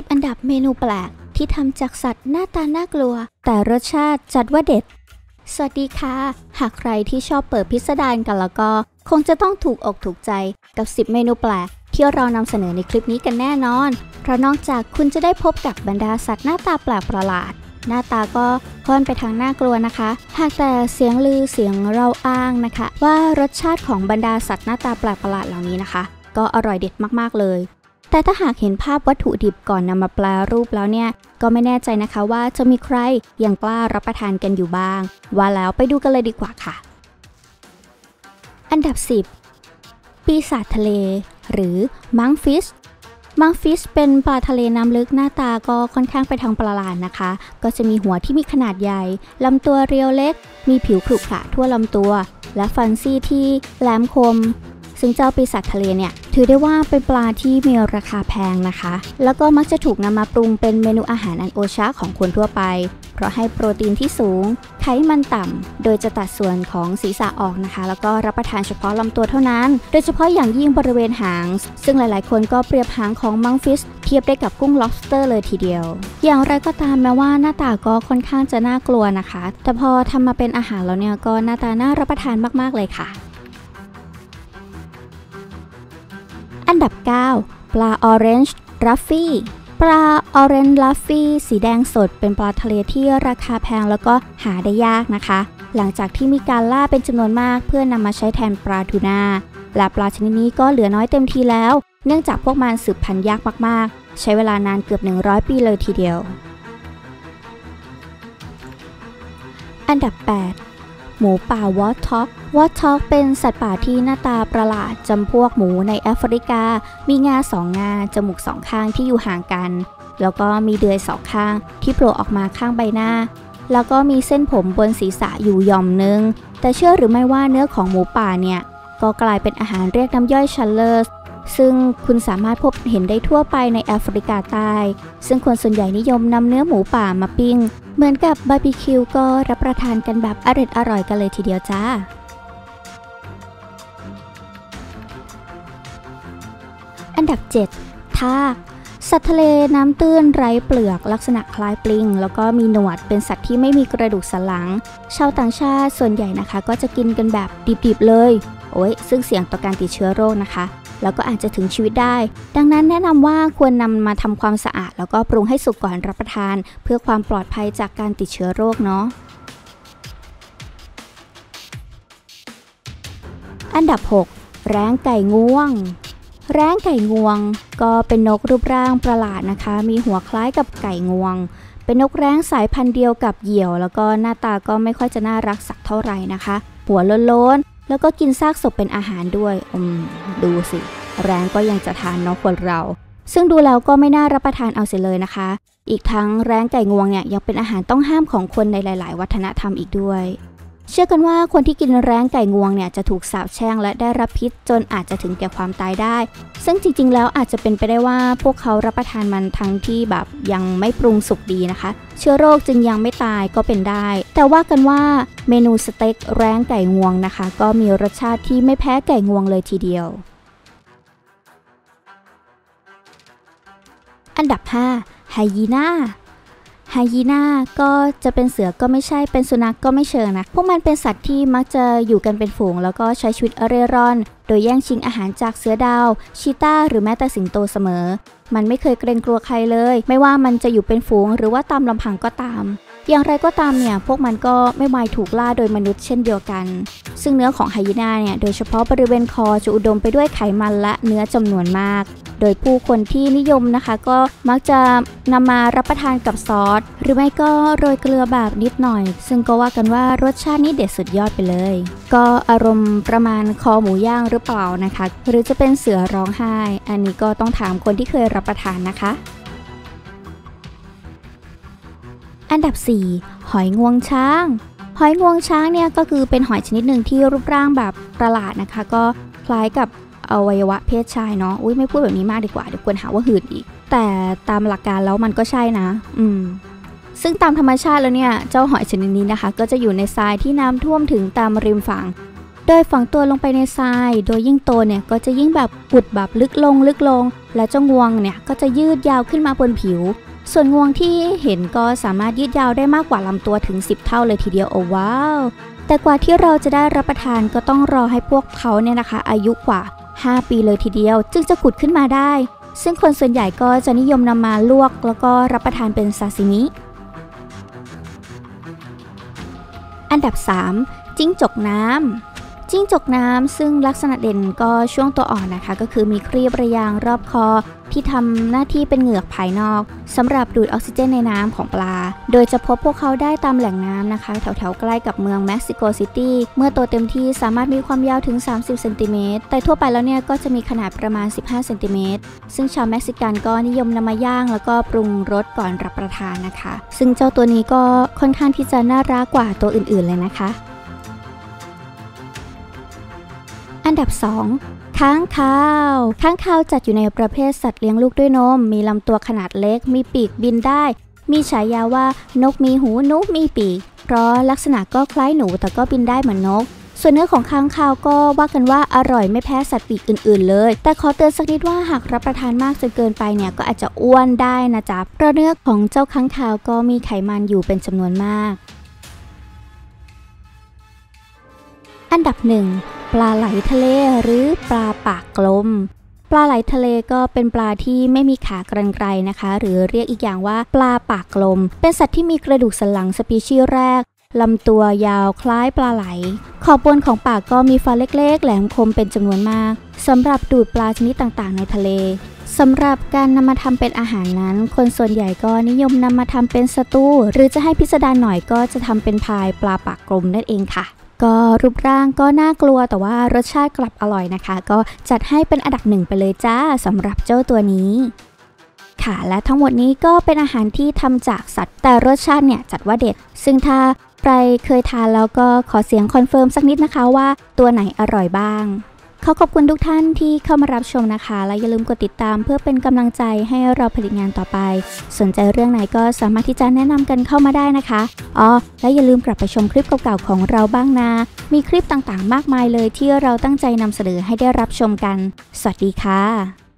10 อันดับเมนูแปลก ที่ทำจากสัตว์หน้าตาน่ากลัว แต่รสชาติจัดว่าเด็ด สวัสดีค่ะ หากใครที่ชอบเปิดพิสดารกันแล้วก็ คงจะต้องถูกอกถูกใจกับ 10 เมนูแปลก ที่เรานำเสนอในคลิปนี้กันแน่นอน เพราะนอกจากคุณจะได้พบกับบรรดาสัตว์หน้าตาแปลกประหลาด หน้าตาก็ค่อนไปทางน่ากลัวนะคะ หากแต่เสียงลือเสียงเราอ้างนะคะ ว่ารสชาติของบรรดาสัตว์หน้าตาแปลกประหลาดเหล่านี้นะคะ ก็อร่อยเด็ดมากๆเลย แต่ถ้าหากเห็นภาพวัตถุดิบก่อนนำมาแปลรูปแล้วเนี่ย ก็ไม่แน่ใจนะคะว่าจะมีใครยังกล้ารับประทานกันอยู่บ้าง ว่าแล้วไปดูกันเลยดีกว่าค่ะ อันดับ 10 ปีศาจทะเล หรือมังฟิชมังฟิชเป็นปลาทะเลน้ำลึกหน้าตาก็ค่อนข้างไปทางประหลาดนะคะ ก็จะมีหัวที่มีขนาดใหญ่ลำตัวเรียวเล็ก มีผิวขรุขระทั่วลำตัว และฟันซี่ที่แหลมคม ซึ่งเจ้าปีศาจทะเลเนี่ยถือได้ว่าเป็นปลาที่มีราคาแพงนะคะ แล้วก็มักจะถูกนำมาปรุงเป็นเมนูอาหารอันโอชะของคนทั่วไป เพราะให้โปรตีนที่สูง ไขมันต่ำ โดยจะตัดส่วนของศีรษะออกนะคะ แล้วก็รับประทานเฉพาะลำตัวเท่านั้น โดยเฉพาะอย่างยิ่งบริเวณหาง ซึ่งหลายๆ คนก็เปรียบหางของมังฟิสเทียบได้กับกุ้ง lobster เลยทีเดียว อย่างไรก็ตามแม้ว่าหน้าตาก็ค่อนข้างจะน่ากลัวนะคะ แต่พอทำมาเป็นอาหารแล้วเนี่ยก็หน้าตาน่ารับประทานมากๆเลยค่ะ ดับ 9 ปลาออเรนจ์รัฟฟี่ปลาออเรนจ์รัฟฟี่สีแดงสดเป็นปลาทะเลที่ราคาแพงแล้วก็หาได้ยากนะคะ หลังจากที่มีการล่าเป็นจำนวนมากเพื่อนำมาใช้แทนปลาทูน่าและปลาชนิดนี้ก็เหลือน้อยเต็มทีแล้ว เนื่องจากพวกมันสืบพันธุ์ยากมากๆ ใช้เวลานานเกือบ 100 ปีเลยทีเดียว อันดับ 8 หมูป่าวอทท็อกวอทท็อกเป็นสัตว์ป่าที่หน้าตาประหลาดจำพวกหมูในแอฟริกา มีงาสองงา จมูกสองข้างที่อยู่ห่างกัน แล้วก็มีเดือยสองข้างที่โผล่ออกมาข้างใบหน้า แล้วก็มีเส้นผมบนศีรษะอยู่ย่อมนึง แต่เชื่อหรือไม่ว่าเนื้อของหมูป่าเนี่ย ก็กลายเป็นอาหารเรียกน้ำย่อยชัลเลอร์ ซึ่งคุณสามารถพบเห็นได้ทั่วไปในแอฟริกาใต้ ซึ่งคนส่วนใหญ่นิยมนำเนื้อหมูป่ามาปิ้ง เหมือนกับบาร์บีคิวก็รับประทานกันแบบอร่อยอร่อยกันเลยทีเดียวจ้า อันดับ 7ทากสัตว์ทะเลน้ำตื้นไร้เปลือกลักษณะคล้ายปลิง แล้วก็มีหนวดเป็นสัตว์ที่ไม่มีกระดูกสันหลัง ชาวต่างชาติส่วนใหญ่นะคะ ก็จะกินกันแบบดิบๆเลย โอ้ยซึ่งเสี่ยงต่อการติดเชื้อโรคนะคะ แล้วก็อาจจะถึงชีวิตได้ ดังนั้นแนะนำว่าควรนำมาทำความสะอาด แล้วก็ปรุงให้สุกก่อนรับประทาน เพื่อความปลอดภัยจากการติดเชื้อโรคเนาะอันดับ 6 แร้งไก่ง่วง แร้งไก่งวง ก็เป็นนกรูปร่างประหลาดนะคะ มีหัวคล้ายกับไก่งวง เป็นนกแร้งสายพันธุ์เดียวกับเหยี่ยว แล้วก็หน้าตาก็ไม่ค่อยจะน่ารักสักเท่าไหร่นะคะ หัวโล้น แล้วก็กินซากศพเป็นอาหารด้วย อืม ดูสิ แรงก็ยังจะทานนกคนเรา ซึ่งดูแล้วก็ไม่น่ารับประทานเอาเสียเลยนะคะ อีกทั้งแรงไก่งวงเนี่ยยังเป็นอาหารต้องห้ามของคนในหลาย ๆ วัฒนธรรมอีกด้วย เชื่อกันว่าคนที่กินแร้งไก่งวงเนี่ยจะถูกสาบแช่งและได้รับพิษจนอาจจะถึงแก่ความตายได้ ซึ่งจริงๆ แล้วอาจจะเป็นไปได้ว่าพวกเขารับประทานมันทั้งที่แบบยังไม่ปรุงสุกดีนะคะ เชื้อโรคจึงยังไม่ตายก็เป็นได้ แต่ว่ากันว่าเมนูสเต็กแร้งไก่งวงนะคะ ก็มีรสชาติที่ไม่แพ้ไก่งวงเลยทีเดียว อันดับ 5 ไฮยีน่า ไฮยีน่าก็จะเป็นเสือก็ไม่ใช่เป็นสุนัขกก็ไม่เชิงนะ พวกมันเป็นสัตว์ที่มักจะอยู่กันเป็นฝูง แล้วก็ใช้ชีวิตเร่ร่อน โดยแย่งชิงอาหารจากเสือดาว ชีตาหรือแม้แต่สิงโตเสมอ มันไม่เคยเกรงกลัวใครเลย ไม่ว่ามันจะอยู่เป็นฝูง หรือว่าตามลำพังก็ตาม อย่างไรก็ตามเนี่ย พวกมันก็ไม่วายถูกล่าโดยมนุษย์เช่นเดียวกัน ซึ่งเนื้อของไฮยีน่าเนี่ย โดยเฉพาะบริเวณคอจะอุดมไปด้วยไขมันและเนื้อจำนวนมาก โดยผู้คนที่นิยมนะคะ ก็มักจะนำมารับประทานกับซอส หรือไม่ก็โรยเกลือแบบนิดหน่อย ซึ่งก็ว่ากันว่ารสชาตินี่เด็ดสุดยอดไปเลย ก็อารมณ์ประมาณคอหมูย่างหรือเปล่านะคะ หรือจะเป็นเสือร้องไห้ อันนี้ก็ต้องถามคนที่เคยรับประทานนะคะอันดับ 4 หอยงวงช้าง หอยงวงช้างเนี่ยก็คือเป็นหอยชนิดหนึ่งที่รูปร่างแบบประหลาดนะคะ ก็คล้ายกับ อวัยวะเพศชายเนาะอุ้ยไม่พูดแบบนี้มากดีกว่าเดี๋ยวควรหาว่าหืดอีก แต่ตามหลักการแล้วมันก็ใช่นะ อืมซึ่งตามธรรมชาติแล้วเนี่ย เจ้าหอยชนิดนี้นะคะ ก็จะอยู่ในทรายที่น้ำท่วมถึงตามริมฝั่ง โดยฝังตัวลงไปในทราย โดยยิ่งโตเนี่ยก็จะยิ่งแบบขุดแบบลึกลงลึกลง และเจ้างวงเนี่ยก็จะยืดยาวขึ้นมาบนผิว ส่วนงวงที่เห็นก็สามารถยืดยาวได้มากกว่าลำตัวถึง 10 เท่าเลยทีเดียวโอ้ว้าว แต่กว่าที่เราจะได้รับประทานก็ต้องรอให้พวกเขาเนี่ยนะคะ อายุกว่า 5 ปีเลยทีเดียว จึงจะขุดขึ้นมาได้ ซึ่งคนส่วนใหญ่ก็จะนิยมนำมาลวกแล้วก็รับประทานเป็นซาซิมิ อันดับ 3 จิ้งจกน้ำ จิ้งจกน้ำซึ่งลักษณะเด่นก็ช่วงตัวอ่อนนะคะ ก็คือมีครีบระยางรอบคอ ที่ทำหน้าที่เป็นเหงือกภายนอกสำหรับดูดออกซิเจนในน้ำของปลา โดยจะพบพวกเขาได้ตามแหล่งน้ำนะคะ แถวๆใกล้กับเมืองเม็กซิโกซิตี้เมื่อโตเต็มที่สามารถมีความยาวถึง 30 เซนติเมตร แต่ทั่วไปแล้วเนี่ยก็จะมีขนาดประมาณ 15 เซนติเมตร ซึ่งชาวเม็กซิกันก็นิยมนำมาย่าง แล้วก็ปรุงรสก่อนรับประทานนะคะ ซึ่งเจ้าตัวนี้ก็ค่อนข้างที่จะน่ารักกว่าตัวอื่นๆเลยนะคะ อันดับ 2 ค้างคาว ค้างคาวจัดอยู่ในประเภทสัตว์เลี้ยงลูกด้วยนม มีลำตัวขนาดเล็ก มีปีกบินได้ มีฉายาว่านกมีหูนกมีปีก เพราะลักษณะก็คล้ายหนูแต่ก็บินได้เหมือนนกส่วนเนื้อของค้างคาวก็ว่ากันว่าอร่อยไม่แพ้สัตว์ปีกอื่น ๆ เลย แต่ขอเตือนสักนิดว่าหากรับประทานมากจนเกินไปเนี่ยก็อาจจะอ้วนได้นะจ๊ะเพราะเนื้อของเจ้าค้างคาวก็มีไขมันอยู่เป็นจำนวนมาก อันดับหนึ่งปลาไหลทะเลหรือปลาปากกลม ปลาไหลทะเลก็เป็นปลาที่ไม่มีขากรรไกรนะคะ หรือเรียกอีกอย่างว่าปลาปากกลม เป็นสัตว์ที่มีกระดูกสันหลังสปีชีส์แรกลำตัวยาวคล้ายปลาไหล ขอบบนของปากก็มีฟันเล็ก ๆ แหลมคมเป็นจำนวนมากสำหรับดูดปลาชนิดต่างๆ ในทะเลสำหรับการนำมาทำเป็นอาหารนั้น คนส่วนใหญ่ก็นิยมนำมาทำเป็นสตูหรือจะให้พิสดารหน่อยก็จะทำเป็นพายปลาปากกลมนั่นเองค่ะ ก็รูปร่างก็น่ากลัวแต่ว่ารสชาติกลับอร่อยนะคะ ก็จัดให้เป็นอันดับหนึ่งไปเลยจ้าสำหรับเจ้าตัวนี้ค่ะและทั้งหมดนี้ก็เป็นอาหารที่ทำจากสัตว์ แต่รสชาติเนี่ยจัดว่าเด็ด ซึ่งถ้าใครเคยทานแล้วก็ขอเสียงคอนเฟิร์มสักนิดนะคะว่าตัวไหนอร่อยบ้าง ขอขอบคุณทุกท่านที่เข้ามารับชมนะคะ และอย่าลืมกดติดตามเพื่อเป็นกำลังใจให้เราผลิตงานต่อไป สนใจเรื่องไหนก็สามารถที่จะแนะนำกันเข้ามาได้นะคะอ๋อและอย่าลืมกลับไปชมคลิปเก่าๆของเราบ้างนะ มีคลิปต่างๆ มากมายเลยที่เราตั้งใจนำเสนอให้ได้รับชมกัน สวัสดีค่ะ